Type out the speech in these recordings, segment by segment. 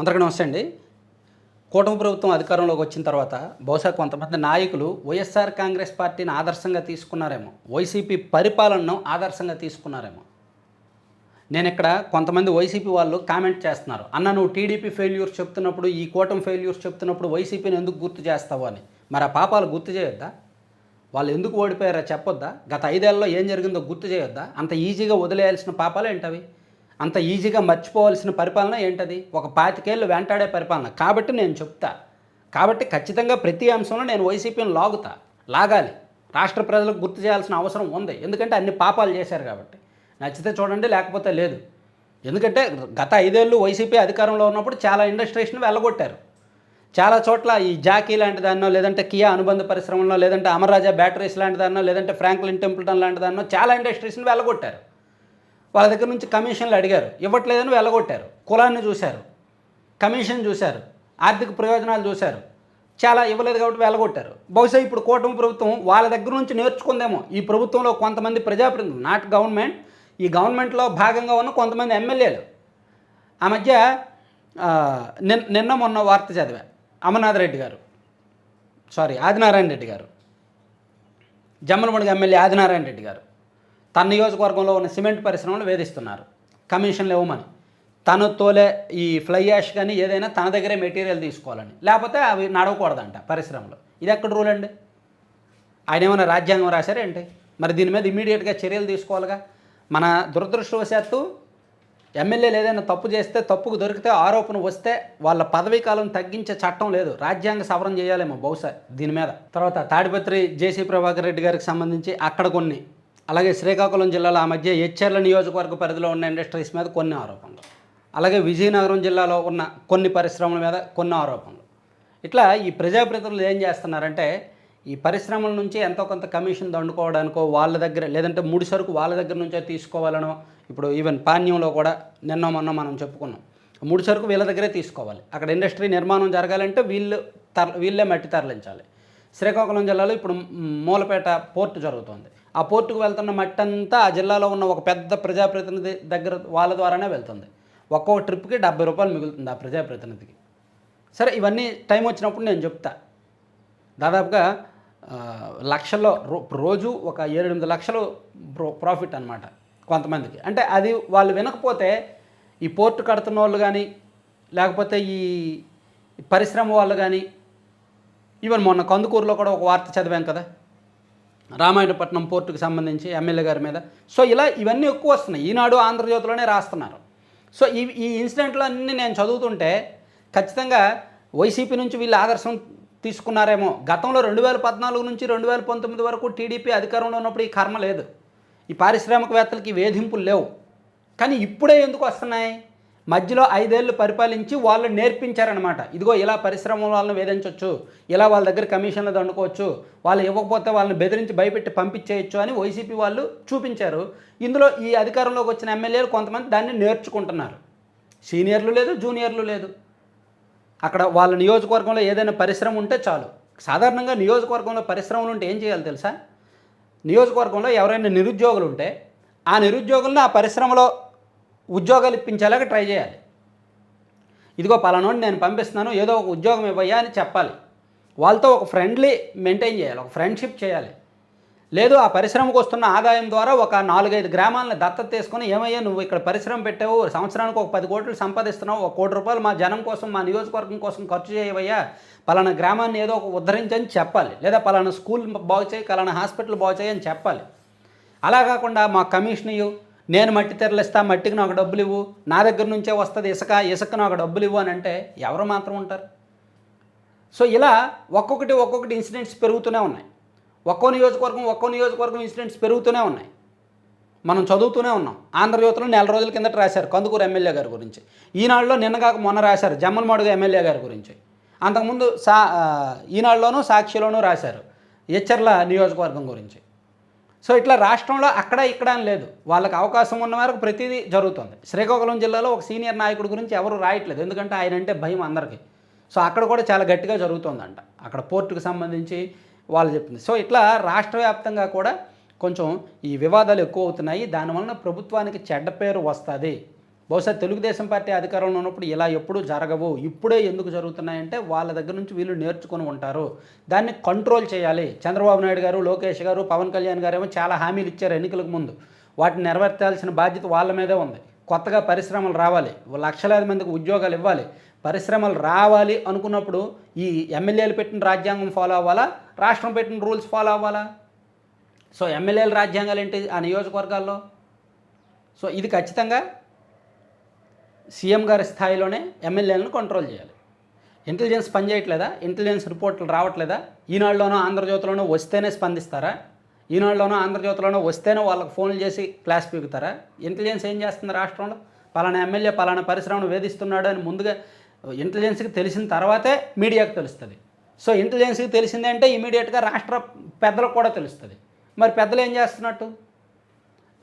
అందరికీ నమస్తే అండి. కూటమి ప్రభుత్వం అధికారంలోకి వచ్చిన తర్వాత బహుశా కొంతమంది నాయకులు వైఎస్ఆర్ కాంగ్రెస్ పార్టీని ఆదర్శంగా తీసుకున్నారేమో వైసీపీ పరిపాలనను ఆదర్శంగా తీసుకున్నారేమో. నేను ఇక్కడ కొంతమంది వైసీపీ వాళ్ళు కామెంట్ చేస్తున్నారు. అన్న నువ్వు టీడీపీ ఫెయిల్యూర్ చెప్తున్నప్పుడు ఈ కూటమి ఫెయిల్యూర్స్ చెప్తున్నప్పుడు వైసీపీని ఎందుకు గుర్తు చేస్తావు అని? మరి ఆ పాపాలు గుర్తు చేయొద్దా? వాళ్ళు ఎందుకు ఓడిపోయారో చెప్పొద్దా? గత ఐదేళ్ళలో ఏం జరిగిందో గుర్తు చేయొద్దా? అంత ఈజీగా వదిలేయాల్సిన పాపాలు ఏంటవి? అంత ఈజీగా మర్చిపోవాల్సిన పరిపాలన ఏంటది? ఒక పాతికేళ్ళు వెంటాడే పరిపాలన. కాబట్టి నేను చెప్తా. కాబట్టి ఖచ్చితంగా ప్రతి అంశంలో నేను వైసీపీని లాగుతా. లాగాలి. రాష్ట్ర ప్రజలకు గుర్తు చేయాల్సిన అవసరం ఉంది. ఎందుకంటే అన్ని పాపాలు చేశారు కాబట్టి. నచ్చితే చూడండి లేకపోతే లేదు. ఎందుకంటే గత ఐదేళ్ళు వైసీపీ అధికారంలో ఉన్నప్పుడు చాలా ఇండస్ట్రీస్ని వెళ్ళగొట్టారు. చాలా చోట్ల ఈ జాకీ లాంటి దాన్నో లేదంటే కియా అనుబంధ పరిశ్రమలో లేదంటే అమర్రాజా బ్యాటరీస్ లాంటి దాన్నో లేదంటే ఫ్రాంక్లిన్ టెంపుల్టన్ లాంటి దాన్నో చాలా ఇండస్ట్రీస్ని వెళ్ళగొట్టారు. వాళ్ళ దగ్గర నుంచి కమిషన్లు అడిగారు. ఇవ్వట్లేదని వెళ్ళగొట్టారు. కులాన్ని చూశారు. కమిషన్ చూశారు. ఆర్థిక ప్రయోజనాలు చూశారు. చాలా ఇవ్వలేదు కాబట్టి వెళ్ళగొట్టారు. బహుశా ఇప్పుడు కూటమి ప్రభుత్వం వాళ్ళ దగ్గర నుంచి నేర్చుకుందేమో. ఈ ప్రభుత్వంలో కొంతమంది ప్రజాప్రతినిధులు నాట్ గవర్నమెంట్ ఈ గవర్నమెంట్లో భాగంగా ఉన్న కొంతమంది ఎమ్మెల్యేలు. ఆ మధ్య నిన్ నిన్న మొన్న వార్త చదివా. అమర్నాథ్ రెడ్డి గారు. సారీ ఆదినారాయణ రెడ్డి గారు. జమ్మలమడుగు ఎమ్మెల్యే ఆదినారాయణ రెడ్డి గారు. తన నియోజకవర్గంలో ఉన్న సిమెంట్ పరిశ్రమలు వేధిస్తున్నారు. కమిషన్లు ఇవ్వమని తను తోలే ఈ ఫ్లై యాష్ కానీ ఏదైనా తన దగ్గరే మెటీరియల్ తీసుకోవాలని. లేకపోతే అవి నడవకూడదంట పరిశ్రమలు. ఇది ఎక్కడ రూల్ అండి? ఆయన ఏమైనా రాజ్యాంగం రాశారేంటి మరి దీని మీద ఇమీడియట్గా చర్యలు తీసుకోవాలిగా? మన దురదృష్టవశాత్తు ఎమ్మెల్యేలు ఏదైనా తప్పు చేస్తే తప్పుకు దొరికితే ఆరోపణ వస్తే వాళ్ళ పదవీ కాలం తగ్గించే చట్టం లేదు. రాజ్యాంగ సవరణ చేయాలేమో బహుశా దీని మీద. తర్వాత తాడిపత్రి జేసీ ప్రభాకర్ రెడ్డి గారికి సంబంధించి అక్కడ కొన్ని అలాగే శ్రీకాకుళం జిల్లాలో ఆ మధ్య హెచ్ఆర్ల నియోజకవర్గ పరిధిలో ఉన్న ఇండస్ట్రీస్ మీద కొన్ని ఆరోపణలు. అలాగే విజయనగరం జిల్లాలో ఉన్న కొన్ని పరిశ్రమల మీద కొన్ని ఆరోపణలు. ఇట్లా ఈ ప్రజాప్రతినిధులు ఏం చేస్తున్నారంటే ఈ పరిశ్రమల నుంచి ఎంతో కొంత కమిషన్ దండుకోవడానికో వాళ్ళ దగ్గర లేదంటే ముడి సరుకు వాళ్ళ దగ్గర నుంచే తీసుకోవాలనో ఇప్పుడు ఈవెన్ పాణ్యంలో కూడా నిన్న మొన్న మనం చెప్పుకున్నాం. ముడి సరుకు వీళ్ళ దగ్గరే తీసుకోవాలి. అక్కడ ఇండస్ట్రీ నిర్మాణం జరగాలంటే వీళ్ళు తర వీళ్ళే మట్టి తరలించాలి. శ్రీకాకుళం జిల్లాలో ఇప్పుడు మూలపేట పోర్టు జరుగుతుంది. ఆ పోర్టుకు వెళ్తున్న మట్టి అంతా ఆ జిల్లాలో ఉన్న ఒక పెద్ద ప్రజాప్రతినిధి దగ్గర వాళ్ళ ద్వారానే వెళ్తుంది. ఒక్కో ట్రిప్కి డెబ్బై రూపాయలు మిగులుతుంది ఆ ప్రజాప్రతినిధికి. సరే ఇవన్నీ టైం వచ్చినప్పుడు నేను చెప్తా. దాదాపుగా లక్షల్లో రో రోజు ఒక ఏడు ఎనిమిది లక్షలు ప్రో ప్రాఫిట్ అనమాట కొంతమందికి. అంటే అది వాళ్ళు వినకపోతే ఈ పోర్టు కడుతున్న వాళ్ళు కానీ లేకపోతే ఈ పరిశ్రమ వాళ్ళు కానీ ఈవెన్ మొన్న కందుకూరులో కూడా ఒక వార్త చదివాం కదా. రామాయణపట్నం పోర్టుకు సంబంధించి ఎమ్మెల్యే గారి మీద. సో ఇలా ఇవన్నీ ఎక్కువ వస్తున్నాయి. ఈనాడు ఆంధ్రజ్యోతిలోనే రాస్తున్నారు. సో ఈ ఈ ఇన్సిడెంట్లు అన్నీ నేను చదువుతుంటే ఖచ్చితంగా వైసీపీ నుంచి వీళ్ళు ఆదర్శం తీసుకున్నారేమో. గతంలో రెండు వేల పద్నాలుగు నుంచి రెండు వేల పంతొమ్మిది వరకు టీడీపీ అధికారంలో ఉన్నప్పుడు ఈ కర్మ లేదు. ఈ పారిశ్రామికవేత్తలకి వేధింపులు లేవు. కానీ ఇప్పుడే ఎందుకు వస్తున్నాయి? మధ్యలో ఐదేళ్ళు పరిపాలించి వాళ్ళు నేర్పించారనమాట ఇదిగో ఇలా పరిశ్రమ వాళ్ళని వేధించవచ్చు ఇలా వాళ్ళ దగ్గర కమిషన్లు దండుకోవచ్చు వాళ్ళు ఇవ్వకపోతే వాళ్ళని బెదిరించి భయపెట్టి పంపించేయచ్చు అని వైసీపీ వాళ్ళు చూపించారు. ఇందులో ఈ అధికారంలోకి వచ్చిన ఎమ్మెల్యేలు కొంతమంది దాన్ని నేర్చుకుంటున్నారు. సీనియర్లు లేదు జూనియర్లు లేదు. అక్కడ వాళ్ళ నియోజకవర్గంలో ఏదైనా పరిశ్రమ ఉంటే చాలు. సాధారణంగా నియోజకవర్గంలో పరిశ్రమలు ఉంటే ఏం చేయాలి తెలుసా? నియోజకవర్గంలో ఎవరైనా నిరుద్యోగులు ఉంటే ఆ నిరుద్యోగులను ఆ పరిశ్రమలో ఉద్యోగాలు ఇప్పించేలాగా ట్రై చేయాలి. ఇదిగో పలానోడిని నేను పంపిస్తున్నాను ఏదో ఒక ఉద్యోగం ఇవ్వయ్యా అని చెప్పాలి. వాళ్ళతో ఒక ఫ్రెండ్లీ మెయింటైన్ చేయాలి ఒక ఫ్రెండ్షిప్ చేయాలి. లేదు ఆ పరిశ్రమకు వస్తున్న ఆదాయం ద్వారా ఒక నాలుగైదు గ్రామాలను దత్తత తీసుకొని ఏమయ్యా నువ్వు ఇక్కడ పరిశ్రమ పెట్టావు సంవత్సరానికి ఒక పది కోట్లు సంపాదిస్తున్నావు ఒక కోటి రూపాయలు మా జనం కోసం మా నియోజకవర్గం కోసం ఖర్చు చేయవయ్యా పలానా గ్రామాన్ని ఏదో ఒక ఉద్ధరించని చెప్పాలి. లేదా పలానా స్కూల్ బాగు చేయి పలానా హాస్పిటల్ బాగు చేయి అని చెప్పాలి. అలా కాకుండా మా కమిషన్ నేను మట్టి తెరలిస్తా మట్టికి నాకు డబ్బులు ఇవ్వు నా దగ్గర నుంచే వస్తుంది ఇసుక ఇసుక నాకు డబ్బులు ఇవ్వు అని అంటే ఎవరు మాత్రం ఉంటారు? సో ఇలా ఒక్కొక్కటి ఒక్కొక్కటి ఇన్సిడెంట్స్ పెరుగుతూనే ఉన్నాయి. ఒక్కో నియోజకవర్గం ఒక్కో నియోజకవర్గం ఇన్సిడెంట్స్ పెరుగుతూనే ఉన్నాయి. మనం చదువుతూనే ఉన్నాం. ఆంధ్రజ్యోతిలో నెల రోజుల కిందట రాశారు కందుకూరు ఎమ్మెల్యే గారి గురించి. ఈనాడులో నిన్నగాక మొన్న రాశారు జమ్మలమడుగు ఎమ్మెల్యే గారి గురించి. అంతకుముందు సా ఈనాడులోనూ సాక్షిలోనూ రాశారు. హెచ్చర్ల నియోజకవర్గం గురించి. సో ఇట్లా రాష్ట్రంలో అక్కడ ఇక్కడ అని లేదు. వాళ్ళకి అవకాశం ఉన్న మేరకు ప్రతిదీ జరుగుతుంది. శ్రీకాకుళం జిల్లాలో ఒక సీనియర్ నాయకుడి గురించి ఎవరు రాయట్లేదు. ఎందుకంటే ఆయన అంటే భయం అందరికీ. సో అక్కడ కూడా చాలా గట్టిగా జరుగుతుందంట. అక్కడ పోర్టుకు సంబంధించి వాళ్ళు చెప్పింది సో ఇట్లా రాష్ట్ర వ్యాప్తంగా కూడా కొంచెం ఈ వివాదాలు ఎక్కువ అవుతున్నాయి. దానివలన ప్రభుత్వానికి చెడ్డ పేరు వస్తుంది. బహుశా తెలుగుదేశం పార్టీ అధికారంలో ఉన్నప్పుడు ఇలా ఎప్పుడూ జరగవు ఇప్పుడే ఎందుకు జరుగుతున్నాయంటే వాళ్ళ దగ్గర నుంచి వీళ్ళు నేర్చుకొని ఉంటారు. దాన్ని కంట్రోల్ చేయాలి. చంద్రబాబు నాయుడు గారు లోకేష్ గారు పవన్ కళ్యాణ్ గారు ఏమో చాలా హామీలు ఇచ్చారు ఎన్నికలకు ముందు. వాటిని నెరవేర్చాల్సిన బాధ్యత వాళ్ళ మీదే ఉంది. కొత్తగా పరిశ్రమలు రావాలి. లక్షలాది మందికి ఉద్యోగాలు ఇవ్వాలి. పరిశ్రమలు రావాలి అనుకున్నప్పుడు ఈ ఎమ్మెల్యేలు పెట్టిన రాజ్యాంగం ఫాలో అవ్వాలా? రాష్ట్రం పెట్టిన రూల్స్ ఫాలో అవ్వాలా? సో ఎమ్మెల్యేల రాజ్యాంగాలు ఏంటి ఆ నియోజకవర్గాల్లో? సో ఇది ఖచ్చితంగా సీఎం గారి స్థాయిలోనే ఎమ్మెల్యేలను కంట్రోల్ చేయాలి. ఇంటెలిజెన్స్ పనిచేయట్లేదా? ఇంటెలిజెన్స్ రిపోర్ట్లు రావట్లేదా? ఈనాడులోనో ఆంధ్రజ్యోతిలోనో వస్తేనే స్పందిస్తారా? ఈనాడులోనో ఆంధ్రజ్యోతిలోనో వస్తేనే వాళ్ళకి ఫోన్లు చేసి క్లాస్ పీకుతారా? ఇంటెలిజెన్స్ ఏం చేస్తుంది రాష్ట్రంలో? పలానా ఎమ్మెల్యే పలానా పరిశ్రమను వేధిస్తున్నాడు అని ముందుగా ఇంటెలిజెన్స్కి తెలిసిన తర్వాతే మీడియాకు తెలుస్తుంది. సో ఇంటెలిజెన్స్కి తెలిసిందే అంటే ఇమీడియట్గా రాష్ట్ర పెద్దలకు కూడా తెలుస్తుంది. మరి పెద్దలు ఏం చేస్తున్నట్టు?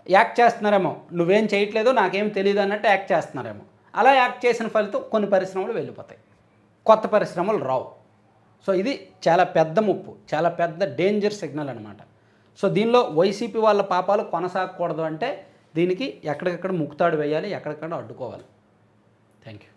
యాక్ట్ చేస్తున్నారేమో. నువ్వేం చేయట్లేదు నాకేం తెలియదు అన్నట్టు యాక్ట్ చేస్తున్నారేమో. అలా యాక్ట్ చేసిన ఫలితం కొన్ని పరిశ్రమలు వెళ్ళిపోతాయి. కొత్త పరిశ్రమలు రావు. సో ఇది చాలా పెద్ద ముప్పు చాలా పెద్ద డేంజర్ సిగ్నల్ అనమాట సో దీనిలో వైసీపీ వాళ్ళ పాపాలు కొనసాగకూడదు అంటే దీనికి ఎక్కడికక్కడ ముక్తాడు వేయాలి ఎక్కడికక్కడ అడ్డుకోవాలి. Thank you